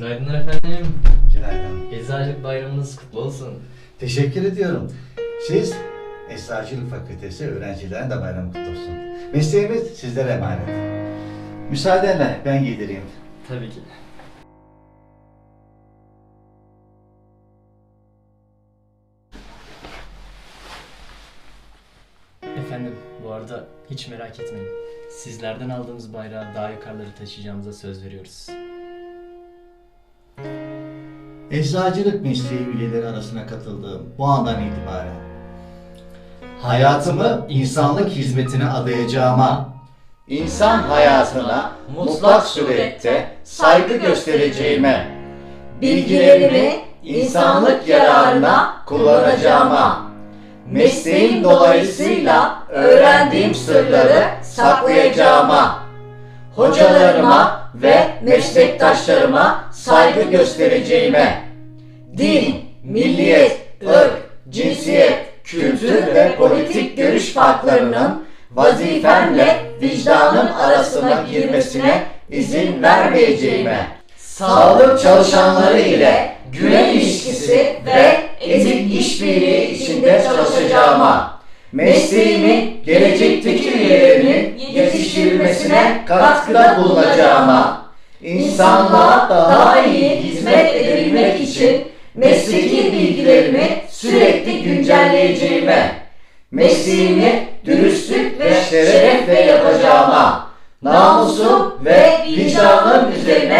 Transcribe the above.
Günaydınlar efendim. Günaydın. Eczacılık bayramınız kutlu olsun. Teşekkür ediyorum. Siz Eczacılık Fakültesi öğrencilerin de bayramı kutlu olsun. Mesleğimiz sizlere emanet. Müsaadenle ben giydireyim. Tabii ki. Efendim, bu arada hiç merak etmeyin. Sizlerden aldığımız bayrağı daha yukarıları taşıyacağımıza söz veriyoruz. Eczacılık mesleği üyeleri arasına katıldığım bu andan itibaren hayatımı insanlık hizmetine adayacağıma, insan hayatına mutlak surette saygı göstereceğime, bilgilerimi insanlık yararına kullanacağıma, mesleğim dolayısıyla öğrendiğim sırları saklayacağıma, hocalarıma ve meslektaşlarıma saygı göstereceğime, din, milliyet, ırk, cinsiyet, kültür ve politik görüş farklarının vazifemle vicdanım arasına girmesine izin vermeyeceğime, sağlık çalışanları ile güven ilişkisi ve etik işbirliği içinde çalışacağıma, mesleğimin gelecekteki üyelerinin yetiştirilmesine katkıda bulunacağıma, insanlığa daha iyi hizmet edebilmek için mesleki bilgilerimi sürekli güncelleyeceğime, mesleğimi dürüstlük ve şerefle yapacağıma, namusum ve vicdanım üzerine.